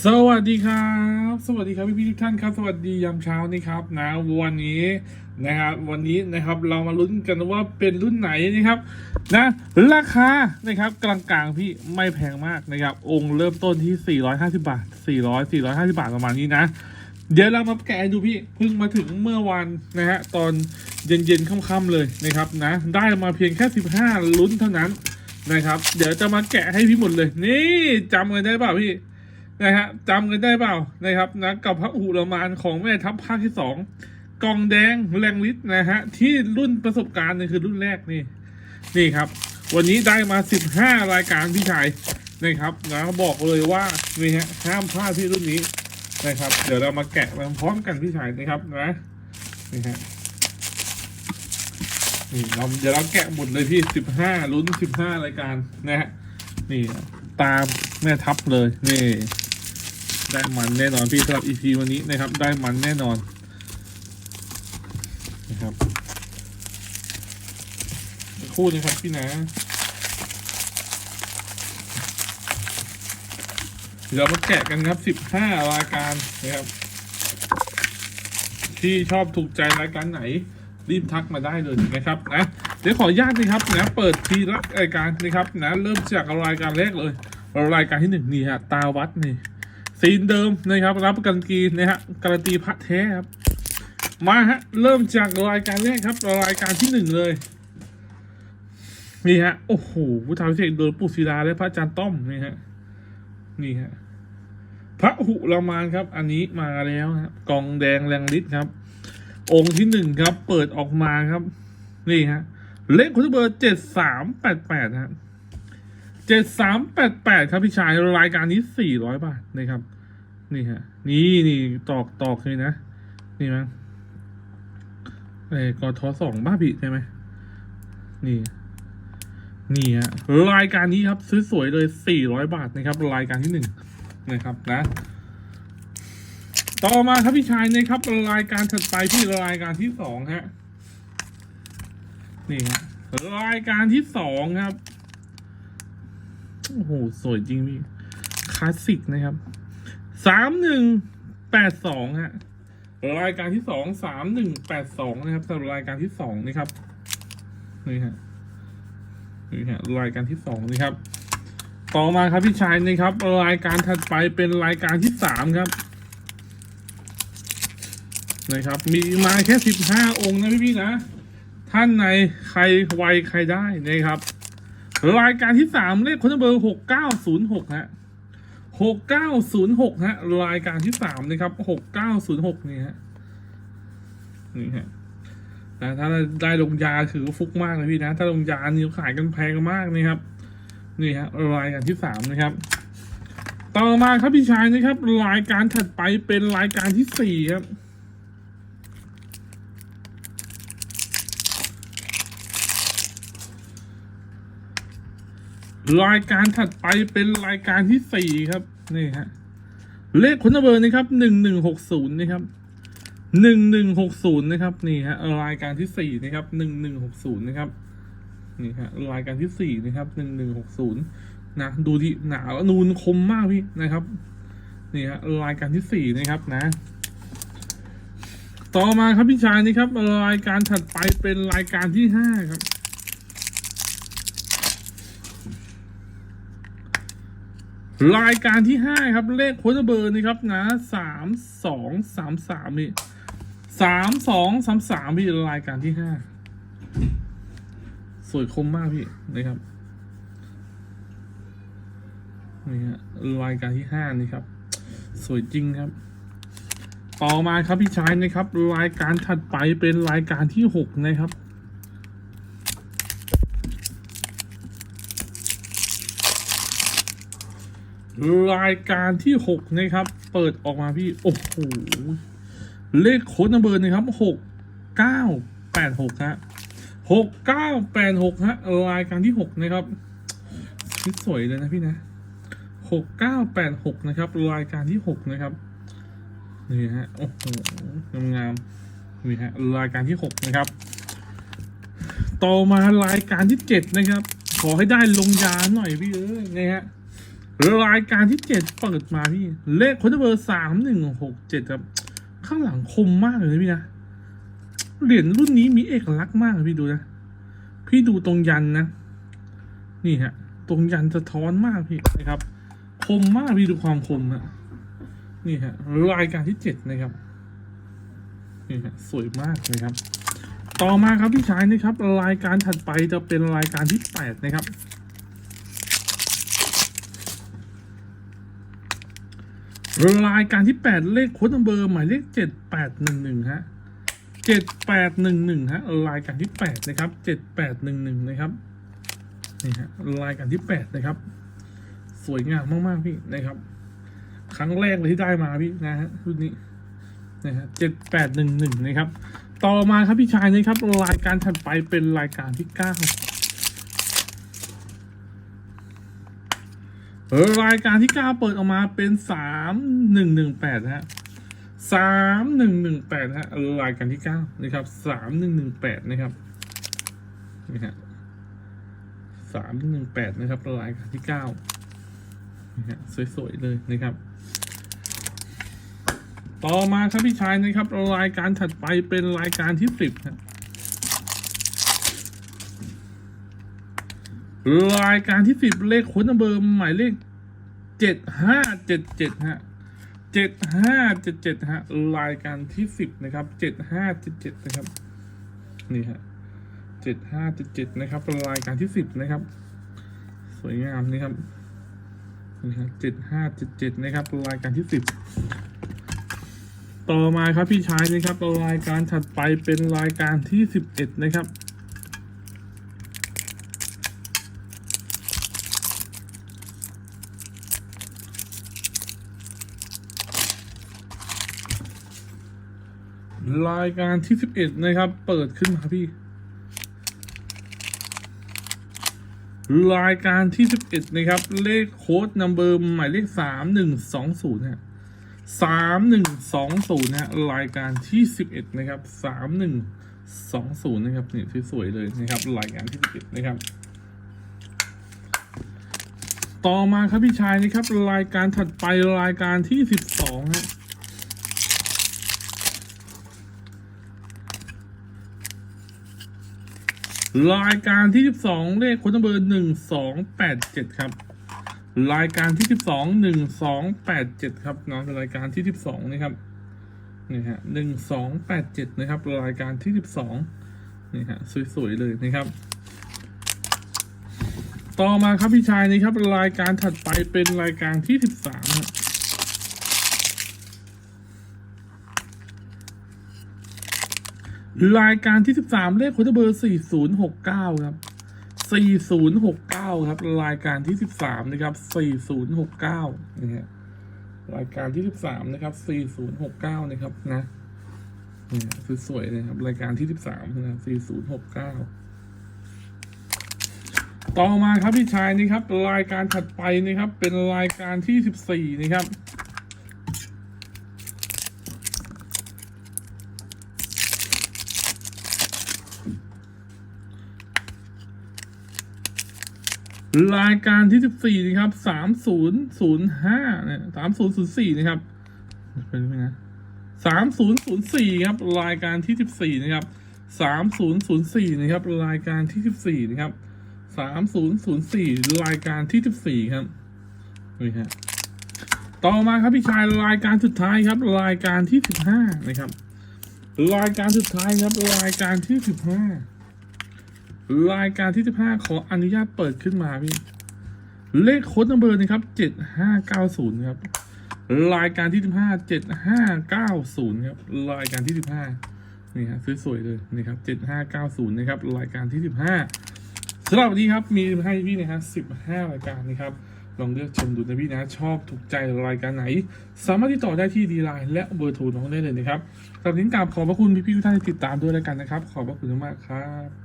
สวัสดีครับ สวัสดีครับพี่พี่ทุกท่านครับ สวัสดียามเช้านี่ครับนะวันนี้นะครับวันนี้นะครับเรามาลุ้นกันว่าเป็นรุ่นไหนนะครับนะราคานะครับกลางๆพี่ไม่แพงมากนะครับองค์เริ่มต้นที่ 450 บาท 400 450 บาทประมาณนี้นะ เดี๋ยวเรามาแกะดูพี่เพิ่งมาถึงเมื่อวันนะฮะตอนเย็นๆค่ำๆเลยนะครับนะได้มาเพียงแค่ 15 ลุ้นเท่านั้นนะครับ เดี๋ยวจะมาแกะให้พี่หมดเลย นี่จำกันได้เปล่าพี่ นะฮะจำกันได้เปล่านะครับนะกับพระอุรมานของแม่ทัพภาคที่สองกองแดงแรงฤทธิ์นะฮะที่รุ่นประสบการณ์นี่คือรุ่นแรกนี่นี่ครับ วันนี้ได้มา 15 รายการพี่ชายนะครับนะบอกเลยว่านี่ฮะห้ามพลาดที่รุ่นนี้นะครับ เดี๋ยวเรามาแกะมาพร้อมกันพี่ชายนะครับนะนี่ฮะนี่เราเดี๋ยวเราแกะหมดเลยพี่ 15ลุ้น 15 รายการนะฮะนี่ตามแม่ทัพเลยนี่ ได้มันแน่นอนพี่สำหรับ EP วันนี้นะครับ ได้มันแน่นอนนะครับคู่นะครับพี่นะเดี๋ยวเรามาแกะกันครับ 15 รายการนะครับ ที่ชอบถูกใจรายการไหน รีบทักมาได้เลยนะครับนะเดี๋ยวขออนุญาตนะครับนะเปิดทีละรายการนะครับนะเริ่มจากรายการแรกเลย รายการที่หนึ่งนี่ฮะตาวัดนี่ ซีนเดิมนะครับรับประกันกีนะฮะการันตีพระแท้ครับ มาฮะเริ่มจากรายการแรกครับรายการที่หนึ่งเลยนี่ฮะโอ้โหพุทธาพิเศษกโดยปู่ศิลาและพระอาจารย์ต้อมนี่ฮะนี่ฮะพระหุรามานครับ อันนี้มาแล้วครับกองแดงแรงฤทธิ์ครับ องค์ที่หนึ่งครับ เปิดออกมาครับ นี่ฮะ เลขคุณเบอร์เจ็ดสามแปดแปดฮะเจ็ดสามแปดแปดครับพี่ชายรายการนี้สี่ร้อยบาทนะครับ นี่ฮะ นี่นี่ตอกตอกเลยนะ นี่มั้งเอ้กทอสองบ้าบิใช่ไหม นี่ นี่ฮะ รายการนี้ครับ ซื้อสวยเลยสี่ร้อยบาทนะครับ รายการที่หนึ่งนะครับนะ ต่อมาครับพี่ชายนะครับ รายการถัดไปที่รายการที่สองฮะ นี่ฮะ รายการที่สองครับ โอ้โห สวยจริงพี่ คลาสสิกนะครับ สามหนึ่งแปดสองฮะรายการที่สองสามหนึ่งแปดสองนะครับสำหรับรายการที่สองนะครับนี่ฮะนี่ฮะรายการที่สองนะครับ ต่อมาครับพี่ชายนะครับ รายการถัดไปเป็นรายการที่สามครับนะครับ มีมาแค่สิบห้าองค์นะพี่ๆนะ ท่านไหนใครไวใครได้นะครับ รายการที่สามเลขคนเบอร์หกเก้าศูนย์หกฮะ หกเก้าศูนย์หกฮะ รายการที่สามนะครับหกเก้าศูนย์หกนี่ฮะ นี่ฮะ แต่ถ้าได้ลงยาถือฟุกมากเลยพี่นะ ถ้าลงยานี่ขายกันแพงมากนี่ครับ นี่ฮะ รายการที่สามนะครับ ต่อมาครับพี่ชายนะครับ รายการถัดไปเป็นรายการที่สี่ครับ รายการถัดไปเป็นรายการที่สี่ครับนี่ฮะเลขคนเบอร์นะครับหนึ่งหนึ่งหกศูนย์นะครับหนึ่งหนึ่งหกศูนย์นะครับนี่ฮะรายการที่สี่นะครับหนึ่งหนึ่งหกศูนย์นะครับนี่ฮะรายการที่สี่นะครับหนึ่งหนึ่งหกศูนย์นะดูที่หนาแล้วนูนคมมากพี่นะครับนี่ฮะรายการที่สี่นะครับนะ ต่อมาครับพี่ชายนะครับรายการถัดไปเป็นรายการที่ห้าครับ รายการที่ห้าครับ เลขโค้ดเบอร์นี่ครับนะสามสองสามสามนี่สามสองสามสามพี่รายการที่ห้าสวยคมมากพี่นะครับนี่ฮะรายการที่ห้านี่ครับ สวยจริงครับ ต่อมาครับพี่ชายนะครับ รายการถัดไปเป็นรายการที่หกนะครับ รายการที่หกนะครับ เปิดออกมาพี่ โอ้โห เลขโค้ดนัมเบอร์นะครับหกเก้าแปดหกฮะหกเก้าแปดหกฮะรายการที่หกนะครับชุดสวยเลยนะพี่นะหกเก้าแปดหกนะครับ รายการที่หกนะครับ นี่ฮะ โอ้โห งามๆนี่ฮะ รายการที่หกนะครับ ต่อมารายการที่เจ็ดนะครับ ขอให้ได้ลงยาหน่อยพี่เอ้ยนะฮะ รายการที่เจ็ดเปิดมาพี่ เลขคนเบอร์สามหนึ่งหกเจ็ดครับ ข้างหลังคมมากเลยพี่นะ เหรียญรุ่นนี้มีเอกลักษณ์มากพี่ดูนะ พี่ดูตรงยันนะ นี่ฮะ ตรงยันสะท้อนมากพี่นะครับ คมมากพี่ดูความคมนะนี่ฮะรายการที่เจ็ดนะครับ นี่ฮะสวยมากนะครับ ต่อมาครับพี่ชายนะครับ รายการถัดไปจะเป็นรายการที่แปดนะครับ รายการที่ 8 เลขโค้ดเบอร์หมายเลข 7811 ฮะ 7811 ฮะ รายการที่ 8 นะครับ 7811 นะครับ นี่ฮะ รายการที่ 8 นะครับ สวยงามมาก ๆ พี่นะครับ ครั้งแรกเลยที่ได้มาพี่นะฮะรุ่นนี้นะฮะ7811 นะครับ ต่อมาครับพี่ชายนะครับ รายการถัดไปเป็นรายการที่ 9 รายการที่เก้าเปิดออกมาเป็นสามหนึ่งหนึ่งแปดฮะสามหนึ่งหนึ่งแปดฮะ รายการที่เก้านะครับสามหนึ่งหนึ่งแปดนะครับนี่ฮะสามหนึ่งแปดนะครับ รายการที่เก้านี่ฮะสวย ๆ เลยนะครับ ต่อมาครับพี่ชายนะครับ รายการถัดไปเป็นรายการที่สิบฮะ รายการที่สิบเลขค้นเบอร์หมายเลขเจ็ดห้าเจ็ดเจ็ดฮะเจ็ดห้าเจ็ดเจ็ดฮะรายการที่สิบนะครับเจ็ดห้าเจ็ดเจ็ดนะครับนี่ฮะเจ็ดห้าเจ็ดเจ็ดนะครับรายการที่สิบนะครับ สวยงามนะครับนี่ฮะเจ็ดห้าเจ็ดเจ็ดนะครับรายการที่สิบต่อมาครับพี่ชายนะครับรายการถัดไปเป็นรายการที่สิบเอ็ดนะครับ รายการที่สิบเอ็ดนะครับ เปิดขึ้นมาพี่ รายการที่สิบเอ็ดนะครับ เลขโค้ดนัมเบอร์หมายเลขสามหนึ่งสองศูนย์ฮะสามหนึ่งสองศูนย์ฮะรายการที่สิบเอ็ดนะครับสามหนึ่งสองศูนย์นะครับนี่สวยๆเลยนะครับ รายการที่สิบเอ็ดนะครับ ต่อมาครับพี่ชายนะครับ รายการถัดไปรายการที่สิบสองฮะ รายการที่ 12 เลขคนเบอร์1287 ครับ รายการที่ 12 1287 ครับน้องเป็นรายการที่ 12 นะครับนี่ฮะ1287 นะครับ รายการที่ 12 นี่ฮะสวยๆเลยนะครับ ต่อมาครับพี่ชายนี่ครับ รายการถัดไปเป็นรายการที่ 13ครับ รายการที่ 13 เลขโค้ดเบอร์ 4069 ครับ 4069 ครับ รายการที่ 13 นะครับ 4069 นะฮะรายการที่ 13 นะครับ 4069 นะครับนะนี่สวยๆนะครับ รายการที่ 13 นะ4069 ต่อมาครับพี่ชายนี่ครับ รายการถัดไปนะครับ เป็นรายการที่ 14 นะครับ รายการที่14นะครับ3005เนี่ย3004นะครับเป็นไงนะ3004ครับ รายการที่14นะครับ3004นะครับ รายการที่14นะครับ3004รายการที่14ครับนี่ฮะต่อมาครับพี่ชายรายการสุดท้ายครับ รายการที่15นะครับ รายการสุดท้ายครับ รายการที่15 รายการที่ 15 ขออนุญาตเปิดขึ้นมาพี่ เลขโค้ดนัมเบอร์นะครับ 7590 ครับ รายการที่ 15 7590 ครับ รายการที่ 15 นี่ฮะสวยๆเลยนะครับ 7590 นะครับ รายการที่ 15สำหรับวันนี้ครับ มีให้พี่นะฮะ 15 รายการนะครับลองเลือกชมดูนะพี่นะ ชอบถูกใจรายการไหน สามารถติดต่อได้ที่ดีไลน์และเบอร์โทรน้องได้เลยนะครับสำหรับนี้กราบขอบพระคุณพี่ๆทุกท่านที่ติดตามด้วยแล้วกันนะครับ ขอบพระคุณมากครับ